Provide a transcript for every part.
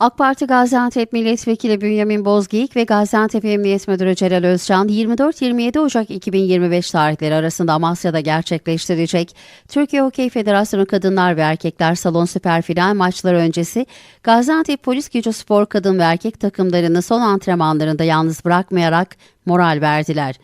AK Parti Gaziantep Milletvekili Bünyamin Bozgeyik ve Gaziantep Emniyet Müdürü Celal Özcan 24-27 Ocak 2025 tarihleri arasında Amasya'da gerçekleştirecek Türkiye Hokey Federasyonu Kadınlar ve Erkekler Salon Süper Final maçları öncesi Gaziantep Polis Gücü Spor Kadın ve Erkek takımlarını son antrenmanlarında yalnız bırakmayarak moral verdiler.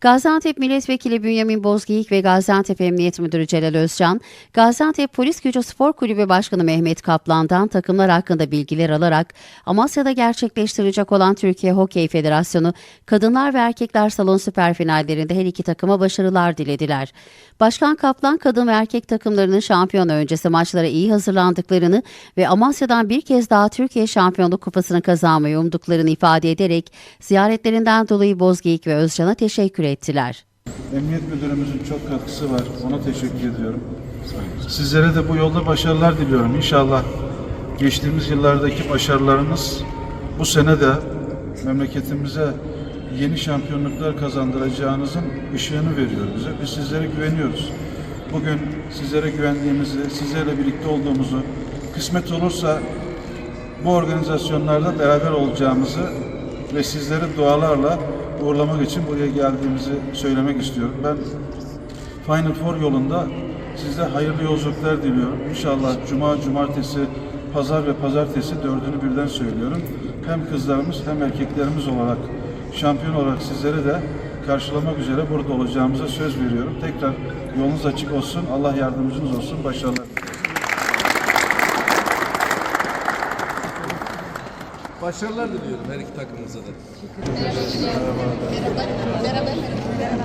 Gaziantep Milletvekili Bünyamin Bozgeyik ve Gaziantep Emniyet Müdürü Celal Özcan, Gaziantep Polis Gücü Spor Kulübü Başkanı Mehmet Kaplan'dan takımlar hakkında bilgiler alarak Amasya'da gerçekleştirecek olan Türkiye Hokey Federasyonu Kadınlar ve Erkekler Salon Süper Finallerinde her iki takıma başarılar dilediler. Başkan Kaplan kadın ve erkek takımlarının şampiyon öncesi maçlara iyi hazırlandıklarını ve Amasya'dan bir kez daha Türkiye Şampiyonluk Kupası'nı kazanmayı umduklarını ifade ederek ziyaretlerinden dolayı Bozgeyik ve Özcan'a teşekkür ettiler. Emniyet Müdürümüzün çok katkısı var. Ona teşekkür ediyorum. Sizlere de bu yolda başarılar diliyorum. İnşallah geçtiğimiz yıllardaki başarılarınız bu sene de memleketimize yeni şampiyonluklar kazandıracağınızın ışığını veriyor bize. Biz sizlere güveniyoruz. Bugün sizlere güvendiğimizi, sizlerle birlikte olduğumuzu, kısmet olursa bu organizasyonlarda beraber olacağımızı ve sizleri dualarla uğurlamak için buraya geldiğimizi söylemek istiyorum. Ben Final Four yolunda size hayırlı yolculuklar diliyorum. İnşallah Cuma, Cumartesi, Pazar ve Pazartesi dördünü birden söylüyorum. Hem kızlarımız hem erkeklerimiz olarak şampiyon olarak sizleri de karşılamak üzere burada olacağımıza söz veriyorum. Tekrar yolunuz açık olsun. Allah yardımcınız olsun. Başarılar. Başarılar diliyorum her iki takımımıza da. Merhaba. Merhaba.